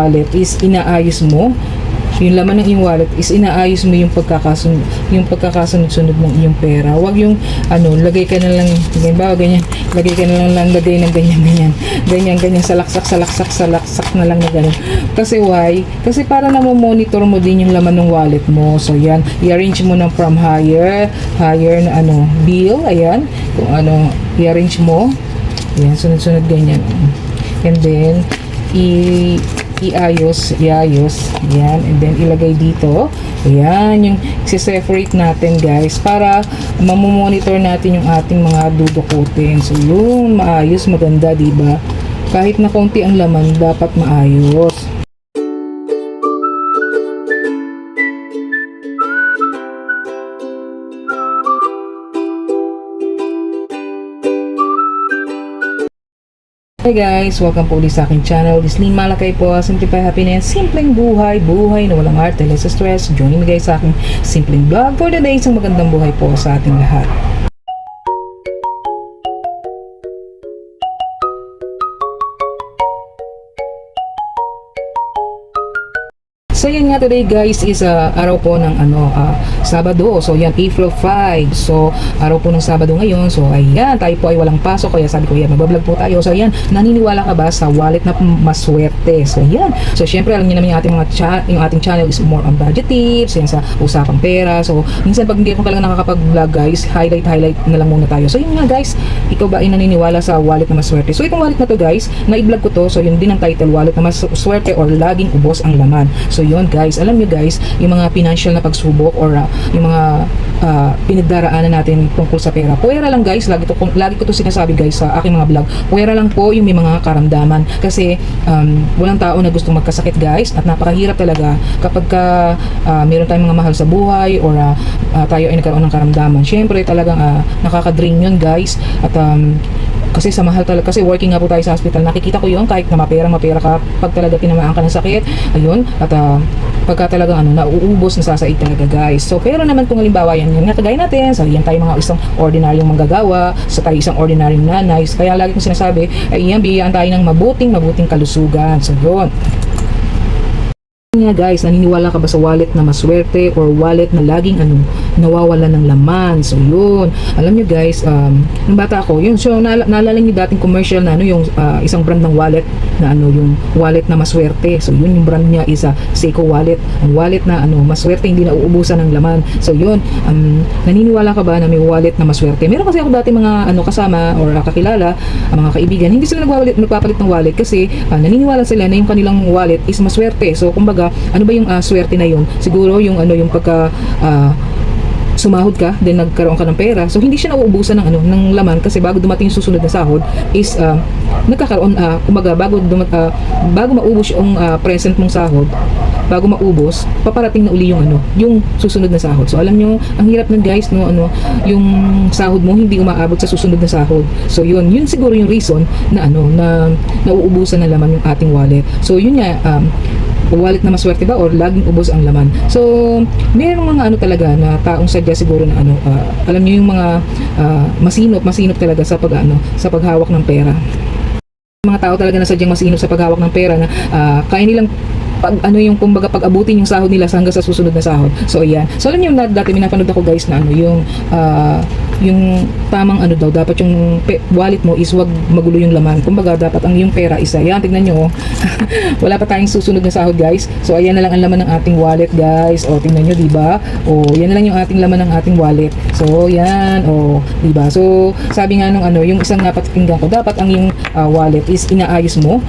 wallet is inaayos mo. Yung laman ng iyong wallet is inaayos mo yung pagkakasunod yung pagkakasunod-sunod ng iyong pera. Wag yung ano lagay ka na lang ganyan ba ganyan lagay ka na lang lang lagay ng ganyan ganyan ganyan ganyan salaksak salaksak salaksak na lang na ganun kasi why? Kasi para na monitor mo din yung laman ng wallet mo. So yan i-arrange mo ng from higher higher na ano bill ayan kung ano i-arrange mo. Yan sunod-sunod ganyan. And then i iayos, iayos, yan, and then ilagay dito, yan, yung separate natin guys, para mamomonitor natin yung ating mga dudukutin, so yun, maayos, maganda, di ba? Kahit na konti ang laman, dapat maayos. Hi guys! Welcome po ulit sa aking channel. This Lynn Malakay po. Simplify Happiness. Simpleng buhay. Buhay na walang arte. Less stress. Join me guys sa aking simpleng vlog for the day. Isang magandang buhay po sa ating lahat. So yan nga today guys is uh, araw po ng ano uh, Sabado. So yan April 5. So araw po ng Sabado ngayon. So ayan, tayo po ay walang pasok kaya sabi ko yan, magbablog po tayo. So ayan, naniniwala ka ba sa wallet na maswerte? So yan. So syempre alam niyo naman yung ating mga cha- yung ating channel is more on budget tips, yan sa usapang pera. So minsan pag hindi ako talaga nakakapag-vlog guys, highlight highlight na lang muna tayo. So yun nga guys, ikaw ba ay naniniwala sa wallet na maswerte? So itong wallet na to guys, na i-vlog ko to. So yun din ang title, wallet na maswerte or laging ubos ang laman. So yun guys, alam niyo guys, yung mga financial na pagsubok or uh, yung mga uh, pinagdaraanan natin tungkol sa pera. Puwera lang guys, lagi, to, lagi ko to sinasabi guys sa aking mga vlog. Puwera lang po yung may mga karamdaman kasi um, walang tao na gustong magkasakit guys at napakahirap talaga kapag ka uh, meron tayong mga mahal sa buhay or uh, tayo ay nagkaroon ng karamdaman. Syempre talagang uh, nakaka-drain yun guys at um, kasi sa mahal talaga kasi working nga po tayo sa hospital nakikita ko yun kahit na mapera mapera ka pag talaga tinamaan ka ng sakit ayun at ah, pagka talagang ano nauubos nasasaid talaga guys. So pero naman kung halimbawa yan yan nga natin so yan tayo mga isang ordinaryong manggagawa sa tayo isang ordinaryong nanay So, kaya lagi kong sinasabi ay yan bigyan tayo ng mabuting mabuting kalusugan. So yun. Nga guys, naniniwala ka ba sa wallet na maswerte or wallet na laging ano, nawawala ng laman. So yun. Alam nyo guys, um, nung bata ako, yun, so naala- naalala nyo dating commercial na ano, yung ah, isang brand ng wallet na ano, yung wallet na maswerte. So yun, yung brand niya is a Seiko wallet. Ang wallet na ano, maswerte, hindi na uubusan ng laman. So yun, um, naniniwala ka ba na may wallet na maswerte? Meron kasi ako dati mga ano kasama or ah, kakilala, ang mga kaibigan, hindi sila nagwawalit, nagpapalit ng wallet kasi ah, naniniwala sila na yung kanilang wallet is maswerte. So kumbaga, ano ba yung ah, swerte na yun? Siguro yung ano yung pagka ah, sumahod ka, then nagkaroon ka ng pera. So hindi siya nauubusan ng ano ng laman kasi bago dumating yung susunod na sahod is ah, nagkakaroon ah, kumbaga bago dumat, ah, bago maubos yung ah, present mong sahod, bago maubos, paparating na uli yung ano, yung susunod na sahod. So alam nyo, ang hirap ng guys no ano, yung sahod mo hindi umaabot sa susunod na sahod. So yun, yun siguro yung reason na ano na nauubusan na laman yung ating wallet. So yun nga um, wallet na maswerte ba or laging ubos ang laman. So, mayroong mga ano talaga na taong sadya siguro na ano, ah, alam niyo yung mga ah, masinop, masinop talaga sa pag ano, sa paghawak ng pera. Mga tao talaga na sadyang masinop sa paghawak ng pera na ah, kaya nilang pag ano yung kumbaga pag-abutin yung sahod nila hanggang sa susunod na sahod. So ayan. So alam niyo na dati minapanood ako guys na ano yung ah, yung tamang ano daw dapat yung wallet mo is wag magulo yung laman. Kumbaga dapat ang yung pera isa. Yan tignan niyo. oh. Wala pa tayong susunod na sahod guys. So ayan na lang ang laman ng ating wallet guys. O tingnan niyo 'di ba? O yan na lang yung ating laman ng ating wallet. So yan. O 'di ba? So sabi nga nung ano yung isang napakinggan ko dapat ang yung ah, wallet is inaayos mo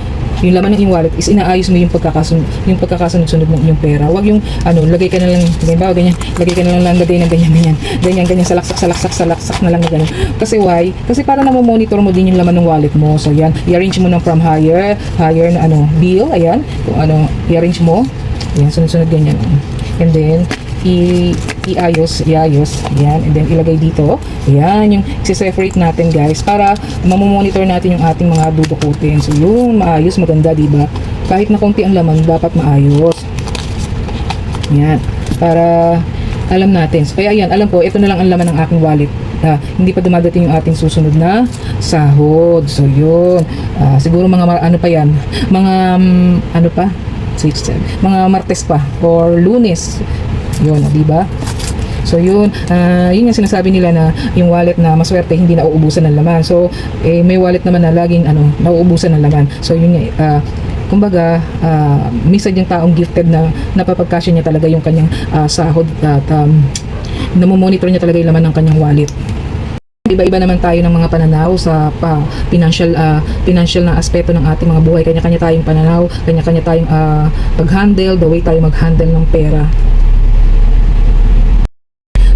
yung laman ng iyong wallet is inaayos mo yung pagkakasunod yung pagkakasunod-sunod ng iyong pera. Huwag yung ano, lagay ka na lang ganyan ba ganyan, lagay ka na lang lang ng ganyan ganyan. Ganyan ganyan salaksak salaksak salaksak na lang ganun. Kasi why? Kasi para na monitor mo din yung laman ng wallet mo. So yan, i-arrange mo ng from higher, higher na ano, bill, ayan. Kung ano, i-arrange mo. Ayan, sunod-sunod ganyan. And then i iayos, iayos, yan, and then ilagay dito, yan, yung separate natin guys, para mamomonitor natin yung ating mga dudukutin, so yung maayos, maganda, di ba kahit na konti ang laman, dapat maayos, yan, para alam natin, so, kaya yan, alam ko, ito na lang ang laman ng aking wallet, Ah, hindi pa dumadating yung ating susunod na sahod. So, yun. Ah, siguro mga ano pa yan? Mga, mm, ano pa? 6, 7, mga Martes pa or Lunes. Yun, di ba? So yun, ah, yun yung sinasabi nila na yung wallet na maswerte hindi na uubusan ng laman. So eh, may wallet naman na laging ano, nauubusan ng laman. So yun ah, kumbaga, ah, minsan yung taong gifted na napapagkasya niya talaga yung kanyang ah, sahod at um, namomonitor niya talaga yung laman ng kanyang wallet. Iba-iba naman tayo ng mga pananaw sa pa, financial ah, financial na aspeto ng ating mga buhay. Kanya-kanya tayong pananaw, kanya-kanya tayong ah, pag-handle, the way tayo mag-handle ng pera.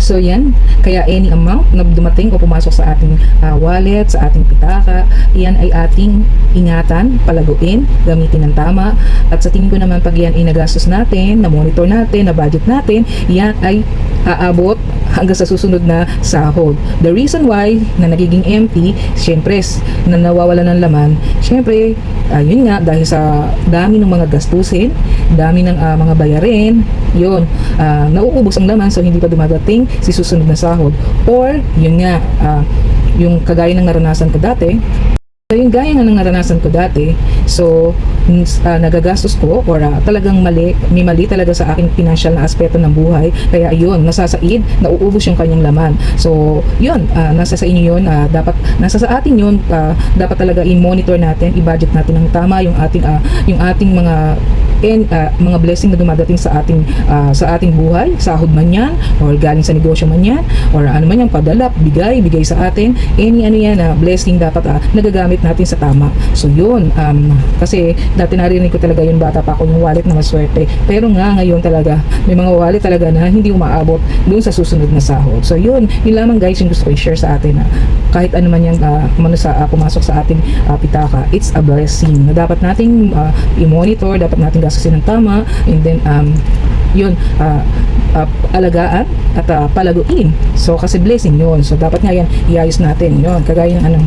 So yan, kaya any amount na dumating o pumasok sa ating ah, wallet, sa ating pitaka, yan ay ating ingatan, palaguin, gamitin ng tama. At sa tingin ko naman pag yan inagastos natin, na monitor natin, na budget natin, yan ay aabot hanggang sa susunod na sahod. The reason why na nagiging empty, syempre na nawawala ng laman, syempre ayun nga dahil sa dami ng mga gastusin, dami ng ah, mga bayarin, yun, ah, nauubos ang laman so hindi pa dumadating si susunod na sahod. Or yun nga, ah, yung kagaya ng naranasan ko dati, So yung gaya nga ng naranasan ko dati, so ah, nagagastos ko or ah, talagang mali, may mali talaga sa aking financial na aspeto ng buhay. Kaya yun, nasasaid, nauubos yung kanyang laman. So yun, ah, nasa sa inyo yun, ah, dapat, nasa sa atin yun, ah, dapat talaga i-monitor natin, i-budget natin ng tama yung ating, ah, yung ating mga and ah, mga blessing na dumadating sa ating ah, sa ating buhay, sahod man yan or galing sa negosyo man yan or ano man yan padala, bigay, bigay sa atin, any ano yan na blessing dapat ah, nagagamit natin sa tama. So yun, um, kasi dati narinig ko talaga yung bata pa ako yung wallet na maswerte. Pero nga ngayon talaga, may mga wallet talaga na hindi umaabot doon sa susunod na sahod. So yun, yun lamang guys yung gusto ko i-share sa atin na kahit ano man yan uh, kumano sa ah, pumasok sa ating ah, pitaka, it's a blessing na dapat nating ah, i-monitor, dapat nating gastusin ng tama and then um, yun, ah, ah, alagaan at ah, palaguin. So kasi blessing yun. So dapat nga yan iayos natin yun. Kagaya ng ano,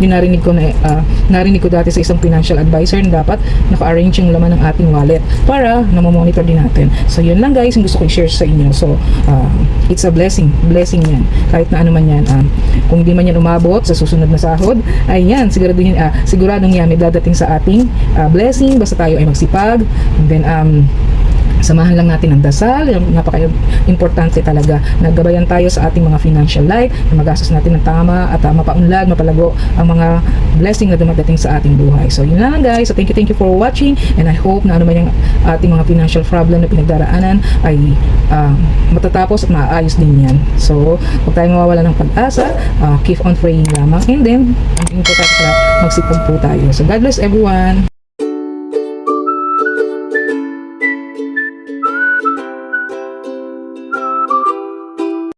yung narinig ko na ah, narinig ko dati sa isang financial advisor na dapat naka-arrange yung laman ng ating wallet para namomonitor din natin. So yun lang guys, yung gusto ko i-share sa inyo. So ah, it's a blessing, blessing yan. Kahit na ano man yan, um, kung di man yan umabot sa susunod na sahod, ay yan, siguraduhin, ah, siguradong yan may dadating sa ating ah, blessing basta tayo ay magsipag. And then um, samahan lang natin ang dasal, yung napaka-importante talaga. Naggabayan tayo sa ating mga financial life, na magastos natin ng tama at uh, mapaunlad, mapalago ang mga blessing na dumadating sa ating buhay. So yun lang guys. So thank you, thank you for watching and I hope na ano man yung ating mga financial problem na pinagdaraanan ay uh, matatapos at maayos din yan. So huwag tayong mawawala ng pag-asa, uh, keep on praying lamang and then, hindi po tayo magsipag po tayo. So God bless everyone.